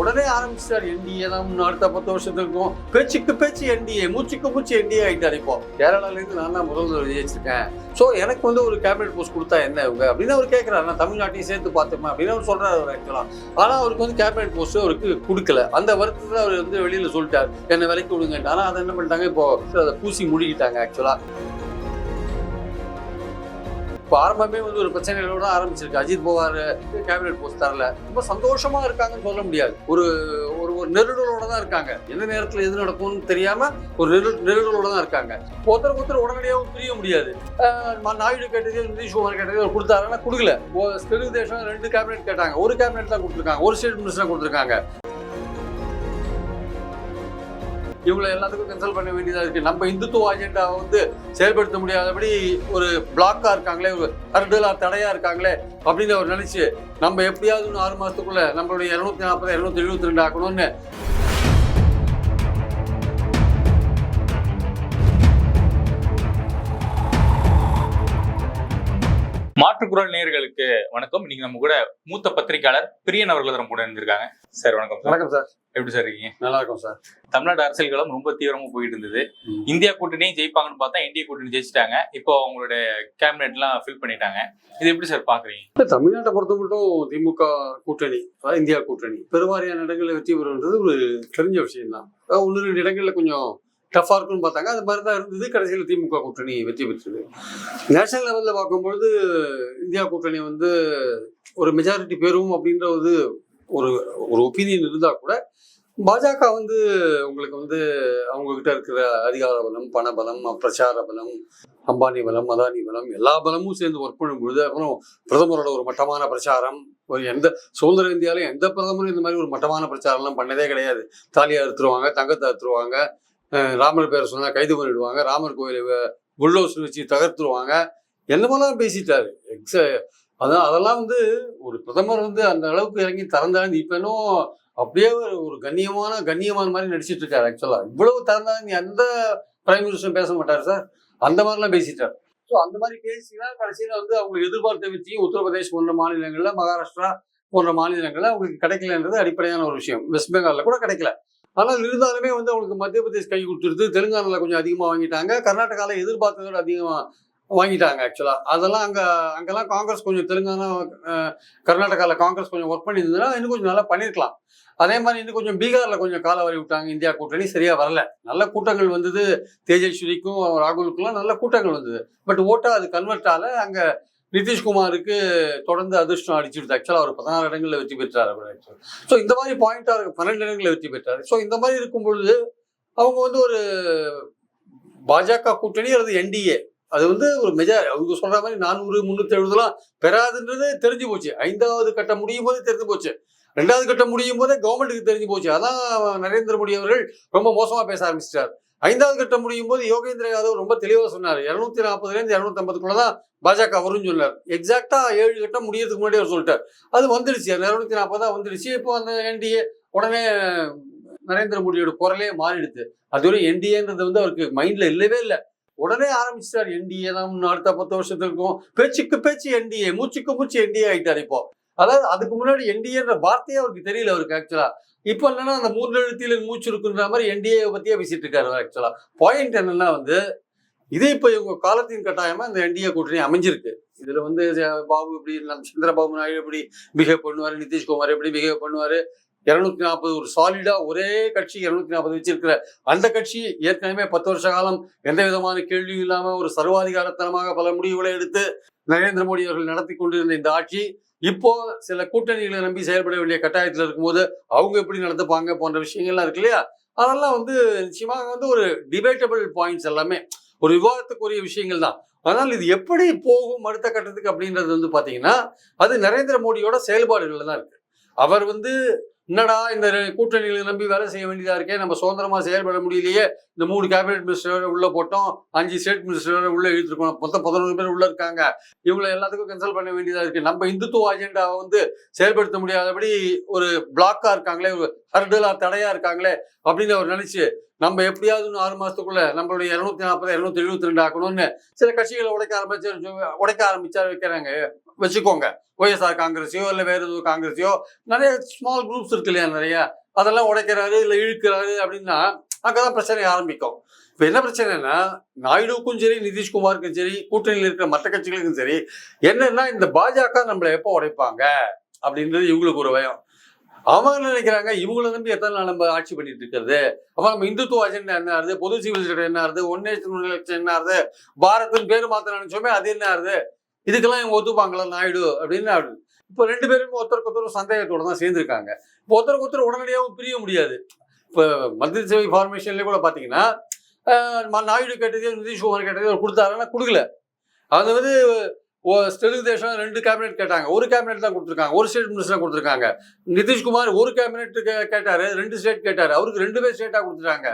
உடனே ஆரம்பிச்சிட்டார் என்டிஏ தான். அடுத்த பத்து வருஷத்துக்கும் பேச்சுக்கு பேச்சு என்டிஏ மூச்சுக்கு மூச்சு என்டிஏ ஆகிட்டார் இப்போ. கேரளாலேருந்து நான் தான் முதல் ஜெயிச்சிருக்கேன். ஸோ எனக்கு வந்து ஒரு கேபினட் போஸ்ட் கொடுத்தா என்ன இவங்க? அப்படின்னு அவர் கேட்குறாரு நான் தமிழ்நாட்டையும் சேர்த்து பார்த்துப்பேன் அப்படின்னு அவர் சொல்கிறார் அவர் ஆக்சுவலாக ஆனால் அவருக்கு வந்து கேபினட் போஸ்ட் அவருக்கு கொடுக்கல. அந்த வருத்தத்தில் அவர் வந்து வெளியில் சொல்லிட்டார். என்னை விலைக்கு விடுங்க ஆனால் அதை என்ன பண்ணிட்டாங்க? இப்போ அதை பூசி முடிக்கிட்டாங்க ஆக்சுவலாக இப்போ ஆரம்பமே வந்து ஒரு பிரச்சனைகளோட ஆரம்பிச்சிருக்கு. அஜித் பவார் கேபினட் போஸ்ட் தரல. ரொம்ப சந்தோஷமா இருக்காங்கன்னு சொல்ல முடியாது. ஒரு ஒரு ஒரு நெருடலோட தான் இருக்காங்க. எந்த நேரத்தில் எது நடக்கும்னு தெரியாம ஒரு நெருடல் நெருடலோட தான் இருக்காங்க. ஒருத்தருக்கு ஒருத்தர் உடனடியாகவும் பிரிய முடியாது. ம- நாயுடு கேட்டது நிதிஷ்குமார் கேட்டது அவர் கொடுத்தாருன்னா கொடுக்கல. ஓ- தெலுங்கு தேசம் ரெண்டு கேபினெட் கேட்டாங்க. ஒரு கேபினெட் தான் கொடுத்துருக்காங்க. ஒரு ஸ்டேட் மினிஸ்டர் கொடுத்துருக்காங்க. இவங்களை எல்லாத்துக்கும் கன்சல்ட் பண்ண வேண்டியதாக இருக்குது நம்ம இந்துத்துவ அஜெண்டாவை வந்து செயல்படுத்த முடியாதபடி ஒரு பிளாக்காக இருக்காங்களே ஒரு கருடலா தடையாக இருக்காங்களே அப்படின்னு அவர் நினச்சி நம்ம எப்படியாவது இன்னும் ஆறு மாதத்துக்குள்ளே நம்மளுடைய இரநூத்தி நாற்பது இரநூத்தி எழுபத்தி ரெண்டு ஆக்கணும்னு மாற்றுக்குரல் நேயர்களுக்கு வணக்கம். இன்னைக்கு நம்ம கூட மூத்த பத்திரிகையாளர் பிரியன் அவர்கள் நம்ம கூட இருந்திருக்காங்க சார் வணக்கம் சார். வணக்கம் சார். எப்படி சார் இருக்கீங்க? நல்லா இருக்கும் சார். தமிழ்நாடு அரசியல் களம் ரொம்ப தீவிரமா போயிட்டு இருந்தது. இந்தியா கூட்டணியும் ஜெயிப்பாங்கன்னு பார்த்தா இந்திய கூட்டணி ஜெயிச்சிட்டாங்க. இப்போ அவங்களுடைய கேபினெட் எல்லாம் ஃபில் பண்ணிட்டாங்க. இது எப்படி சார் பாக்குறீங்க? தமிழ்நாட்டை பொறுத்த மட்டும் திமுக கூட்டணி அதாவது இந்தியா கூட்டணி. பெருவாரியான இடங்களில் வெற்றி பெறுன்றது ஒரு தெரிஞ்ச விஷயம் தான் ஒன்று ரெண்டு இடங்கள்ல கொஞ்சம் டஃப்பாக இருக்கும்னு பார்த்தாங்க. அது மாதிரி தான் இருந்தது. கடைசியில் திமுக கூட்டணி வெற்றி பெற்றது. நேஷனல் லெவலில் பார்க்கும்பொழுது இந்தியா கூட்டணி வந்து ஒரு மெஜாரிட்டி பெறும் அப்படின்ற ஒரு ஒரு ஒரு ஒப்பீனியன் இருந்தால் கூட பாஜக வந்து உங்களுக்கு வந்து அவங்கக்கிட்ட இருக்கிற அதிகார பலம் பண பலம் பிரச்சார பலம் அம்பானி பலம் அதானி பலம் எல்லா பலமும் சேர்ந்து ஒர்க் பண்ணும்பொழுது அப்புறம் பிரதமரோட ஒரு மட்டமான பிரச்சாரம் ஒரு எந்த சுதந்திர இந்தியாவிலும் எந்த பிரதமரும் இந்த மாதிரி ஒரு மட்டமான பிரச்சாரம்லாம் பண்ணதே கிடையாது. தாலியை அறுத்துருவாங்க தங்கத்தை அறுத்துருவாங்க ராமர் பேரை சொன்னால் கைது பண்ணிடுவாங்க ராமர் கோயிலை புல்லோஸ் வச்சு தகர்த்துருவாங்க என்னமெல்லாம் பேசிட்டாரு. எக்ஸ அதான் அதெல்லாம் வந்து ஒரு பிரதமர் வந்து அந்த அளவுக்கு இறங்கி திறந்தாங்க இப்ப இன்னும் அப்படியே ஒரு ஒரு கண்ணியமான கண்ணியமான மாதிரி நடிச்சிட்டு இருக்காரு ஆக்சுவலா இவ்வளவு திறந்தாங்க எந்த பிரைம் மினிஸ்டரும் பேச மாட்டார் சார் அந்த மாதிரிலாம் பேசிட்டார். ஸோ அந்த மாதிரி பேசினா கடைசியில் வந்து அவங்க எதிர்பார்த்த வெற்றியும் உத்தரப்பிரதேஷ் போன்ற மாநிலங்களில் மகாராஷ்டிரா போன்ற மாநிலங்களில் அவங்களுக்கு கிடைக்கலன்றது அடிப்படையான ஒரு விஷயம். வெஸ்ட் பெங்காலில் கூட கிடைக்கல. ஆனால் இருந்தாலுமே வந்து அவங்களுக்கு மத்திய பிரதேஷ் கை கொடுத்துருது தெலுங்கானாவில் கொஞ்சம் அதிகமாக வாங்கிட்டாங்க. கர்நாடகாவில் எதிர்பார்த்ததை விட அதிகமாக வாங்கிட்டாங்க ஆக்சுவலாக அதெல்லாம் அங்கே அங்கெல்லாம் காங்கிரஸ் கொஞ்சம் தெலுங்கானா கர்நாடகாவில் காங்கிரஸ் கொஞ்சம் ஒர்க் பண்ணியிருந்ததுன்னா இன்னும் கொஞ்சம் நல்லா பண்ணியிருக்கலாம். அதே மாதிரி இன்னும் கொஞ்சம் பீகாரில் கொஞ்சம் கால வரி விட்டாங்க இந்தியா கூட்டணி சரியாக வரல. நல்ல கூட்டங்கள் வந்தது தேஜஸ்வரிக்கும் ராகுலுக்குலாம் நல்ல கூட்டங்கள் வந்தது. பட் ஓட்டா அது கன்வெர்ட் அங்கே நிதிஷ்குமாருக்கு தொடர்ந்து அதிர்ஷ்டம் அடிச்சுடுது. ஆக்சுவலாக அவர் பதினாறு இடங்களில் வெற்றி பெற்றார் அவர் ஆக்சுவலாக ஸோ இந்த மாதிரி பாயிண்டாக இருக்கு. பன்னெண்டு இடங்களில் வெற்றி பெற்றார். ஸோ இந்த மாதிரி இருக்கும் பொழுது அவங்க வந்து ஒரு பாஜக கூட்டணி அல்லது என்டிஏ அது வந்து ஒரு மெஜா அவங்க சொல்ற மாதிரி நானூறு முந்நூற்றி எழுபதுலாம் பெறாதுன்றது தெரிஞ்சு போச்சு. ஐந்தாவது கட்டம் முடியும் போது தெரிஞ்சு போச்சு. ரெண்டாவது கட்டம் முடியும் போதே கவர்மெண்ட்டுக்கு தெரிஞ்சு போச்சு. அதான் நரேந்திர மோடி அவர்கள் ரொம்ப மோசமா பேச ஆரம்பிச்சிட்டார். ஐந்தாவது கட்டம் முடியும் போது யோகேந்திர யாதவ் ரொம்ப தெளிவாக சொன்னார். இரநூத்தி நாற்பதுலேருந்து இரநூத்தி ஐம்பதுக்குள்ள தான் பாஜக வரும்னு சொன்னார். எக்ஸாக்டா ஏழு கட்டம் முடியறதுக்கு முன்னாடி அவர் சொல்லிட்டார். அது வந்துடுச்சு. இரநூத்தி நாற்பதா வந்துடுச்சு. இப்போ அந்த என்டிஏ உடனே நரேந்திர மோடியோட குரலே மாறிடுது. அதுவரை என்டிஏன்றது வந்து அவருக்கு மைண்ட்ல இல்லவே இல்லை. உடனே ஆரம்பிச்சிட்டார் என்டிஏ தான். அடுத்த பத்து வருஷத்துக்கும் பேச்சுக்கு பேச்சு என்டிஏ மூச்சுக்கு மூச்சு என்டிஏ ஆயிட்டார் இப்போ. அதாவது அதுக்கு முன்னாடி என்டிஏன்ற வார்த்தையே அவருக்கு தெரியல அவருக்கு ஆக்சுவலா இப்போ என்னன்னா அந்த மூன்று எழுத்தியில் மூச்சு இருக்குன்ற மாதிரி என்டிஏ பத்தியே பேசிட்டு இருக்காரு ஆக்சுவலா பாயிண்ட் என்னன்னா வந்து இது இப்போ இவங்க காலத்தின் கட்டாயமா இந்த என்டிஏ கூட்டணி அமைஞ்சிருக்கு. இதுல வந்து பாபு எப்படி சந்திரபாபு நாயுடு எப்படி பிஹேவ் பண்ணுவாரு நிதிஷ்குமார் எப்படி பிஹேவ் பண்ணுவாரு. இருநூத்தி நாற்பது ஒரு சாலிடா ஒரே கட்சி இருநூத்தி நாற்பது வச்சிருக்கிற அந்த கட்சி ஏற்கனவே பத்து வருஷ காலம் எந்த விதமான கேள்வியும் இல்லாம ஒரு சர்வாதிகாரத்தனமாக பல முடிவுகளை எடுத்து நரேந்திர மோடி அவர்கள் நடத்தி கொண்டிருந்த இந்த ஆட்சி இப்போ சில கூட்டணிகளை நம்பி செயல்பட வேண்டிய கட்டாயத்தில் இருக்கும்போது அவங்க எப்படி நடந்துப்பாங்க போன்ற விஷயங்கள்லாம் இருக்கு இல்லையா? அதெல்லாம் வந்து நிச்சயமாக வந்து ஒரு டிபேட்டபிள் பாயிண்ட்ஸ் எல்லாமே ஒரு விவாதத்துக்குரிய விஷயங்கள் தான். ஆனால் இது எப்படி போகும் அடுத்த கட்டத்துக்கு அப்படின்றது வந்து பார்த்தீங்கன்னா அது நரேந்திர மோடியோட செயல்பாடுகளில் தான் இருக்கு. அவர் வந்து என்னடா இந்த கூட்டணிகளை நம்பி வேலை செய்ய வேண்டியதாக இருக்கே? நம்ம சுதந்திரமாக செயல்பட முடியலையே. இந்த மூணு கேபினெட் மினிஸ்டர் உள்ளே போட்டோம். அஞ்சு ஸ்டேட் மினிஸ்டர் உள்ளே இழுத்துருக்கோம். மொத்தம் பதினொன்று பேர் உள்ளே இருக்காங்க. இவங்களை எல்லாத்துக்கும் கன்சல்ட் பண்ண வேண்டியதாக இருக்குது நம்ம இந்துத்துவ அஜெண்டாவை வந்து செயல்படுத்த முடியாதபடி ஒரு பிளாக்காக இருக்காங்களே ஒரு ஹர்டலாக தடையாக இருக்காங்களே அப்படின்னு அவர் நினச்சி நம்ம எப்படியாவது இன்னும் ஆறு மாதத்துக்குள்ளே நம்மளுடைய இரநூத்தி நாற்பது இரநூத்தி எழுபத்தி ரெண்டு ஆக்கணும்னு சில கட்சிகளை உடைக்க ஆரம்பிச்சு உடைக்க ஆரம்பிச்சா வைக்கிறாங்க. வச்சுக்கோங்க. ஒய்எஸ்ஆர் காங்கிரஸையோ இல்லை வேற எதுவும் காங்கிரஸையோ நிறைய ஸ்மால் குரூப்ஸ் இருக்கு இல்லையா நிறைய? அதெல்லாம் உடைக்கிறாரு இல்லை இழுக்கிறாரு அப்படின்னா அங்கதான் பிரச்சனை ஆரம்பிக்கும். இப்போ என்ன பிரச்சனைனா நாயுடுவுக்கும் சரி நிதிஷ்குமாருக்கும் சரி கூட்டணியில் இருக்கிற மற்ற கட்சிகளுக்கும் சரி என்னன்னா இந்த பாஜக நம்மளை எப்போ உடைப்பாங்க? அப்படின்றது இவங்களுக்கு ஒரு பயம். அவங்க நினைக்கிறாங்க? இவங்கள நம்பி எத்தனை நாள் நம்ம ஆட்சி பண்ணிட்டு இருக்கிறது? அப்ப நம்ம இந்துத்துவ அஜெண்டா என்ன ஆகுது பொது சிவில் சட்டம் என்ன ஆகுது ஒன் நேஷன் எலெக்ஷன் என்ன ஆகுது பாரத்தின் பேர் மாத்த நினைச்சோமே அது என்ன ஆகுது இதுக்கெல்லாம் இவங்க ஒத்துப்பாங்களா? நாயுடு அப்படின்னு இப்போ ரெண்டு பேருமே ஒருத்தருக்கு ஒருத்தர் சந்தேகத்தோடு தான் சேர்ந்துருக்காங்க. இப்போ ஒருத்தருக்கு ஒருத்தர் உடனடியாகவும் பிரிய முடியாது. இப்போ மத்திய சேவை ஃபார்மேஷன்லேயே கூட பார்த்தீங்கன்னா நாயுடு கேட்டதே நிதிஷ்குமார் கேட்டதே அவர் கொடுத்தாருன்னா கொடுக்கல. அது வந்து தெலுங்கு தேசம் ரெண்டு கேபினெட் கேட்டாங்க. ஒரு கேபினெட் தான் கொடுத்துருக்காங்க. ஒரு ஸ்டேட் மினிஸ்டர் கொடுத்துருக்காங்க. நிதிஷ்குமார் ஒரு கேபினெட் கேட்டார் ரெண்டு ஸ்டேட் கேட்டார். அவருக்கு ரெண்டு பேர் ஸ்டேட்டாக கொடுத்துட்டாங்க.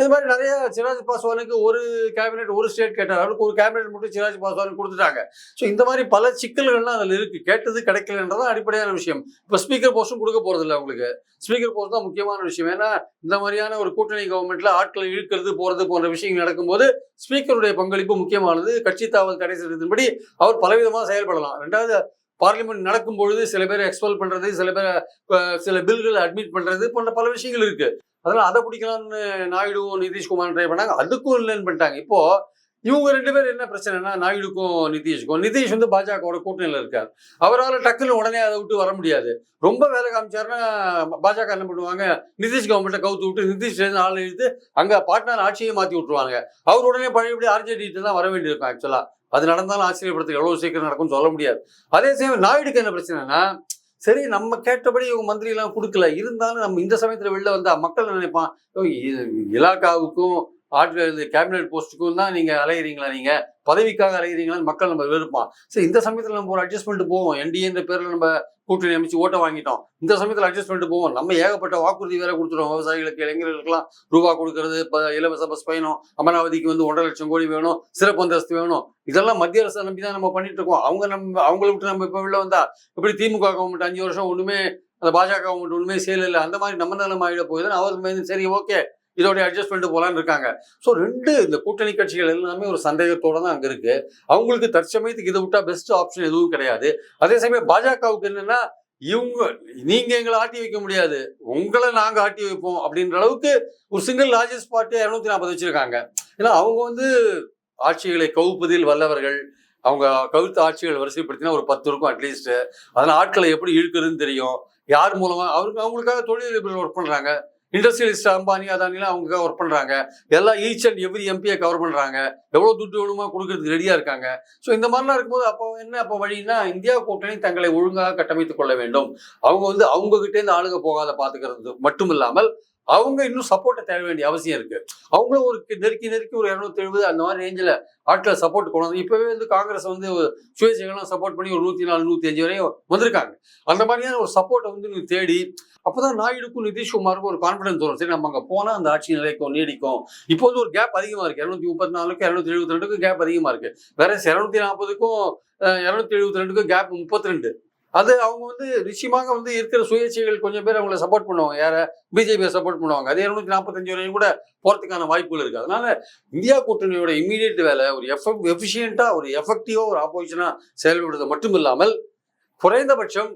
இது மாதிரி நிறைய சிராஜ் பாஸ்வானுக்கு ஒரு கேபினெட் ஒரு ஸ்டேட் கேட்டார். அவருக்கு ஒரு கேபினெட் மட்டும் சிராஜ் பாஸ்வானுக்கு கொடுத்துட்டாங்க. ஸோ இந்த மாதிரி பல சிக்கல்கள்லாம் அதில் இருக்கு. கேட்டது கிடைக்கலன்றதான் அடிப்படையான விஷயம். இப்போ ஸ்பீக்கர் போஸ்ட்டும் கொடுக்க போறதில்ல அவங்களுக்கு. ஸ்பீக்கர் போஸ்ட் தான் முக்கியமான விஷயம். ஏன்னா இந்த மாதிரியான ஒரு கூட்டணி கவர்மெண்ட்ல ஆட்களை இழுக்கிறது போறது போன்ற விஷயங்கள் நடக்கும்போது ஸ்பீக்கருடைய பங்களிப்பு முக்கியமானது. கட்சி தாவல் தடை சட்டத்தின்படி அவர் பலவிதமாக செயல்படலாம். ரெண்டாவது பார்லிமெண்ட் நடக்கும் பொழுது சில பேர் எக்ஸ்பெல் பண்றது சில பேர் சில பில்களை அட்மிட் பண்றது போன்ற பல விஷயங்கள் இருக்கு. அதெல்லாம் அதை பிடிக்கலாம்னு நாயுடுவும் நிதிஷ்குமார் ட்ரை பண்ணாங்க. அதுக்கும் இல்லைன்னு பண்ணிட்டாங்க. இப்போ இவங்க ரெண்டு பேரும் என்ன பிரச்சனைனா நாயுடுக்கும் நிதிஷ்க்கும் நிதிஷ் வந்து பாஜகவோட கூட்டணியில் இருக்கார். அவரால் டக்குன்னு உடனே அதை விட்டு வர முடியாது. ரொம்ப வேலை காமிச்சாருன்னா பாஜக என்ன பண்ணுவாங்க? நிதிஷ் கவர்மெண்ட்டை கவுத்து விட்டு நிதிஷ் ஆள் இழுத்து அங்கே பாட்னார் ஆட்சியை மாற்றி விட்டுருவாங்க அவர் உடனே பழையபடி ஆர்ஜேடிட்டு தான் வர வேண்டியிருக்கும் ஆக்சுவலாக அது நடந்தாலும் ஆச்சரியப்படுத்துக்கு எவ்வளவு சீக்கிரம் நடக்கும்னு சொல்ல முடியாது. அதே சமயம் நாயுடுக்கு என்ன பிரச்சனைனா சரி நம்ம கேட்டபடி இவங்க மந்திரி கொடுக்கல. இருந்தாலும் நம்ம இந்த சமயத்தில் வெளில வந்தால் மக்கள் நினைப்பான் இலாக்காவுக்கும் ஆட்கள் கேபினெட் போஸ்ட்டுக்கும் தான் நீங்கள் அலையிறீங்களா நீங்கள் பதவிக்காக அலையிறீங்களான்னு மக்கள் நம்ம வெறுப்பான். சரி இந்த சமயத்தில் நம்ம ஒரு அட்ஜஸ்ட்மெண்ட் போவோம். என்டிஏன்ற பேரில் நம்ம கூட்டணி அமைச்சு ஓட்டை வாங்கிட்டோம். இந்த சமயத்தில் அட்ஜஸ்ட் பண்ணிட்டு போவோம். நம்ம ஏகப்பட்ட வாக்குறுதி வேற கொடுத்துருவோம் விவசாயிகளுக்கு இளைஞர்களுக்கெல்லாம் ரூபா கொடுக்கறது இலவச பஸ் பயணம் அமராவதிக்கு வந்து ஒன்றரை லட்சம் கோடி வேணும் சிறப்பு அந்தஸ்து வேணும். இதெல்லாம் மத்திய அரசை நம்பி தான் நம்ம பண்ணிட்டு இருக்கோம். அவங்க நம்ம அவங்கள விட்டு நம்ம இப்ப வெளில வந்தா இப்படி திமுக கவர்மெண்ட் அஞ்சு வருஷம் ஒண்ணுமே அந்த பாஜக கவர்மெண்ட் ஒண்ணுமே செய்யல இல்லை. அந்த மாதிரி நம்ம நிலம் ஆகிட போகுதுன்னு அவர் சரி ஓகே இதோட அட்ஜஸ்ட்மெண்ட் போகலான்னு இருக்காங்க. ஸோ ரெண்டு இந்த கூட்டணி கட்சிகள் எல்லாமே ஒரு சந்தேகத்தோட தான் அங்கே இருக்கு. அவங்களுக்கு தற்சமயத்துக்கு இதை விட்டா பெஸ்ட் ஆப்ஷன் எதுவும் கிடையாது. அதே சமயம் பாஜகவுக்கு என்னன்னா இவங்க நீங்க எங்களை ஆட்டி வைக்க முடியாது. உங்களை நாங்க ஆட்டி வைப்போம் அப்படின்ற அளவுக்கு ஒரு சிங்கிள் லார்ஜஸ்ட் பார்ட்டி இரநூத்தி நாற்பது வச்சிருக்காங்க. ஏன்னா அவங்க வந்து ஆட்சிகளை கவுப்பதில் வல்லவர்கள். அவங்க கவிழ்த்த ஆட்சிகள் வரிசைப்படுத்தினா ஒரு பத்து இருக்கும் அட்லீஸ்ட் அதனால் ஆட்களை எப்படி இழுக்கிறதுன்னு தெரியும். யார் மூலமா அவருக்கு அவங்களுக்காக தொழில் ஒர்க் பண்றாங்க. இண்டஸ்ட்ரியலிஸ்ட் அம்பானி அதானிலாம் அவங்க ஒர்க் பண்ணுறாங்க எல்லாம் ஈச் அண்ட் எவ்ரி எம்பியை கவர் பண்றாங்க. எவ்வளவு துட்டு வேணுமோ கொடுக்கறதுக்கு ரெடியா இருக்காங்க. ஸோ இந்த மாதிரிலாம் இருக்கும்போது அப்போ என்ன அப்போ வழின்னா இந்தியா கூட்டணி தங்களை ஒழுங்காக கட்டமைத்துக் கொள்ள வேண்டும். அவங்க வந்து அவங்க இந்த ஆளுங்க போகாத பாத்துக்கிறது மட்டும் இல்லாமல் அவங்க இன்னும் சப்போர்ட்டை தேட வேண்டிய அவசியம் இருக்கு. அவங்களும் ஒரு நெருக்கி நெருக்கி ஒரு இரநூத்தி எழுபது அந்த மாதிரி ரேஞ்சில் ஆட்களை சப்போர்ட் கொண்டு வந்து இப்பவே வந்து காங்கிரஸ் வந்து சுயேட்சைகள்லாம் சப்போர்ட் பண்ணி ஒரு நூத்தி நாலு நூத்தி அஞ்சு வரையும் வந்திருக்காங்க. அந்த மாதிரியான ஒரு சப்போர்ட்டை வந்து நீ தேடி அப்போதான் நாயுடுக்கும் நிதிஷ்குமாருக்கும் ஒரு கான்பிடன்ஸ் வரும். சரி நம்ம அங்கே போனால் அந்த ஆட்சி நிலைக்கும் நீடிக்கும். இப்போ வந்து ஒரு கேப் அதிகமாக இருக்குது இரநூத்தி முப்பத்தி நாலுக்கும் இரநூத்தி எழுபத்தி ரெண்டுக்கும் கேப் அதிகமாக இருக்குது வேற இரநூத்தி நாற்பதுக்கும் இரநூத்தி எழுபத்தி ரெண்டுக்கும் கேப் முப்பத்தி ரெண்டு அது அவங்க வந்து நிச்சயமாக வந்து இருக்கிற சுயேட்சைகள் கொஞ்சம் பேர் அவங்களை சப்போர்ட் பண்ணுவாங்க. யார? பிஜேபியை சப்போர்ட் பண்ணுவாங்க. அது இரநூத்தி நாற்பத்தஞ்சு வரையும் கூட போகிறதுக்கான வாய்ப்புகள் இருக்குது அதனால இந்தியா கூட்டணியோட இமீடியட் வேலை ஒரு எஃபெக்ட் எஃபிஷியண்ட்டாக ஒரு எஃபெக்டிவாக ஒரு ஆப்போசிஷனாக செயல்படுறது மட்டும் இல்லாமல் குறைந்தபட்சம்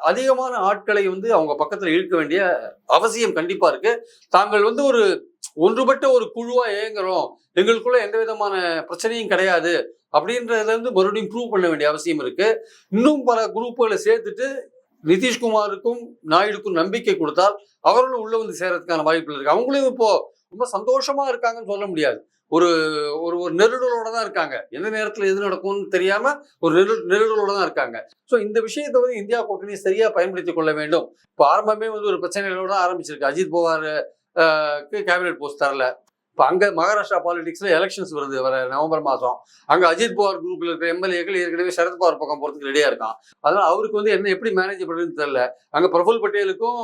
அதிகமான ஆட்களை வந்து அவங்க பக்கத்தில் இழுக்க வேண்டிய அவசியம் கண்டிப்பா இருக்கு. தாங்கள் வந்து ஒரு ஒன்றுபட்ட ஒரு குழுவா இயங்குகிறோம் எங்களுக்குள்ள எந்த விதமான பிரச்சனையும் கிடையாது அப்படின்றதுல இருந்து மறுபடியும் ப்ரூவ் பண்ண வேண்டிய அவசியம் இருக்கு. இன்னும் பல குரூப்புகளை சேர்த்துட்டு நிதிஷ்குமாருக்கும் நாயுடுக்கும் நம்பிக்கை கொடுத்தால் அவர்களும் உள்ள வந்து சேரதுக்கான வாய்ப்புகள் இருக்கு. அவங்களும் இப்போ ரொம்ப சந்தோஷமா இருக்காங்கன்னு சொல்ல முடியாது. ஒரு ஒரு ஒரு நெருடலோட தான் இருக்காங்க. எந்த நேரத்தில் எது நடக்கும்னு தெரியாம ஒரு நெரு நெருடலோட தான் இருக்காங்க. ஸோ இந்த விஷயத்தை வந்து இந்தியா கூட்டணி சரியா பயன்படுத்திக் கொள்ள வேண்டும். இப்போ ஆரம்பமே வந்து ஒரு பிரச்சனைகளோட ஆரம்பிச்சிருக்கு. அஜித் பவார் கேபினெட் போஸ்ட் தரல. இப்போ அங்கே மகாராஷ்டிரா பாலிடிக்ஸில் எலெக்ஷன்ஸ் வருது வர நவம்பர் மாதம் அங்கே அஜித் பவார் குரூப்பில் இருக்கிற எம்எல்ஏக்கள் ஏற்கனவே சரத்பவார் பக்கம் போகிறதுக்கு ரெடியாக இருக்கான். அதனால் அவருக்கு வந்து என்ன எப்படி மேனேஜ் பண்ணுறதுன்னு தெரியல. அங்கே பிரபுல் பட்டேலுக்கும்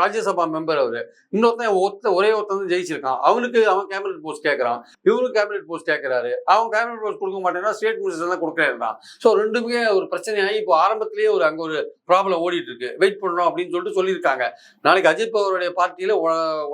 ராஜ்யசபா மெம்பர் அவர். இன்னொருத்தன் ஒருத்த ஒரே ஒருத்தன் வந்து ஜெயிச்சிருக்கான். அவனுக்கு அவன் கேபினட் போஸ்ட் கேட்குறான் இவரும் கேபினட் போஸ்ட் கேட்குறாரு அவன் கேபினட் போஸ்ட் கொடுக்க மாட்டேன்னா ஸ்டேட் மினிஸ்டர் தான் கொடுக்குறேன்றான் ஸோ ரெண்டுமே ஒரு பிரச்சனையாகி இப்போ ஆரம்பத்திலேயே ஒரு அங்கே ஒரு ப்ராப்ளம் ஓடிட்டு இருக்கு. வெயிட் பண்ணணும் அப்படின்னு சொல்லிட்டு சொல்லியிருக்காங்க. நாளைக்கு அஜித் பவாருடைய பார்ட்டியில்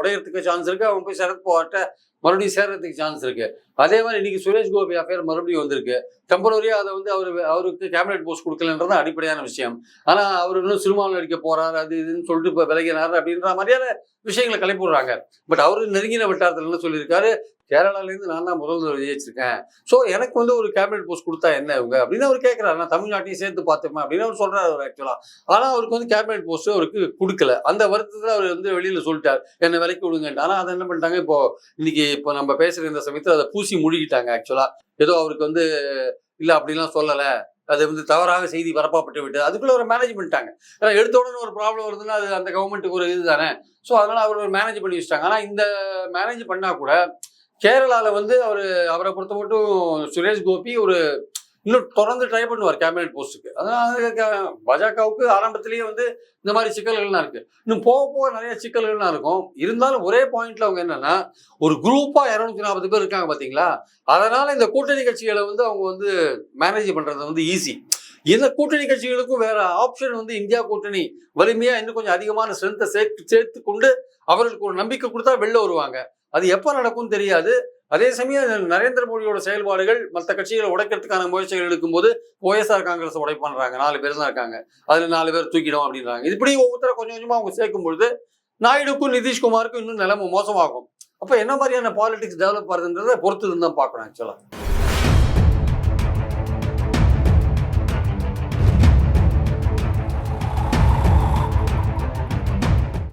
உடையறதுக்கு சான்ஸ் இருக்கு. அவன் போய் சரத்பவார்கிட்ட மறுபடியும் சேர்றதுக்கு சான்ஸ் இருக்குது அதே மாதிரி இன்னைக்கு சுரேஷ் கோபி அஃபேர் மறுபடியும் வந்திருக்கு. டெம்பரரியா அதை வந்து அவர் அவருக்கு கேபினெட் போஸ்ட் கொடுக்கலன்றது அடிப்படையான விஷயம். ஆனா அவர் இன்னும் சினிமாவில் நடிக்க போறாரு அது இதுன்னு சொல்லிட்டு இப்போ விலகினார் அப்படின்ற மாதிரியான விஷயங்களை கிளப்பி விடுறாங்க பட் அவரு நெருங்கின வட்டாரத்தில் என்ன சொல்லியிருக்காரு? கேரளால இருந்து நான் தான் முதல் ஜெயிச்சிருக்கேன். ஸோ எனக்கு வந்து ஒரு கேபினெட் போஸ்ட் கொடுத்தா என்ன இவங்க? அப்படின்னு அவர் கேட்கிறாரு நான் தமிழ்நாட்டையும் சேர்த்து பார்த்துப்பேன் அப்படின்னு அவர் சொல்றாரு அவர் ஆக்சுவலாக ஆனால் அவருக்கு வந்து கேபினெட் போஸ்ட் அவருக்கு கொடுக்கல. அந்த வருத்தத்தில் அவர் வந்து வெளியில் சொல்லிட்டார். என்னை விலைக்கு விடுங்கன்ட்டு. ஆனால் அதை என்ன பண்ணிட்டாங்க? இப்போ இன்னைக்கு இப்போ நம்ம பேசுற இந்த சமயத்தில் அதை பூசி முழுகிட்டாங்க ஆக்சுவலா ஏதோ அவருக்கு வந்து இல்ல அப்படிலாம் சொல்லல. அது வந்து தவறாக செய்தி பரப்பப்பட்டு விட்டு அதுக்குள்ள ஒரு மேனேஜ் பண்ணிட்டாங்க ஏன்னா எடுத்த உடனே ஒரு ப்ராப்ளம் வருதுன்னா அது அந்த கவர்மெண்ட்டுக்கு ஒரு இது தானே ஸோ அதனால அவர் ஒரு மேனேஜ் பண்ணி வச்சிட்டாங்க. ஆனால் இந்த மேனேஜ் பண்ணா கூட கேரளால வந்து அவர் அவரை பொறுத்த மட்டும் சுரேஷ் கோபி ஒரு இன்னும் தொடர்ந்து ட்ரை பண்ணுவார் கேபினெட் போஸ்ட்டுக்கு அதனால பாஜகவுக்கு ஆரம்பத்திலேயே வந்து இந்த மாதிரி சிக்கல்கள்லாம் இருக்குது இன்னும் போக போக நிறைய சிக்கல்கள்லாம் இருக்கும். இருந்தாலும் ஒரே பாயிண்ட்ல அவங்க என்னன்னா ஒரு குரூப்பாக இரநூத்தி நாற்பது பேர் இருக்காங்க பார்த்தீங்களா அதனால் இந்த கூட்டணி கட்சிகளை வந்து அவங்க வந்து மேனேஜ் பண்ணுறது வந்து ஈஸி இந்த கூட்டணி கட்சிகளுக்கும் வேற ஆப்ஷன் வந்து இந்தியா கூட்டணி வலிமையாக இன்னும் கொஞ்சம் அதிகமான ஸ்ட்ரென்த்தை சேர்த்து சேர்த்து கொண்டு அவர்களுக்கு ஒரு நம்பிக்கை கொடுத்தா வெளில வருவாங்க. அது எப்போ நடக்கும்னு தெரியாது. அதே சமயம் நரேந்திர மோடியோட செயல்பாடுகள் மற்ற கட்சிகளை உடைக்கிறதுக்கான முயற்சிகள் எடுக்கும்போது ஒய்எஸ்ஆர் காங்கிரஸ் உடை பண்றாங்க நாலு பேர் தான் இருக்காங்க. அதுல நாலு பேர் தூக்கிடும் அப்படின்றாங்க. இப்படி ஒவ்வொருத்தர கொஞ்சம் கொஞ்சமா அவங்க சேர்க்கும் பொழுது நாயுடுக்கும் நிதிஷ்குமாருக்கும் இன்னும் நிலைமை மோசமாகும். அப்ப என்ன மாதிரியான பாலிடிக்ஸ் டெவலப் ஆகுதுன்றதை பொறுத்து தான் பார்க்கணும் ஆக்சுவலா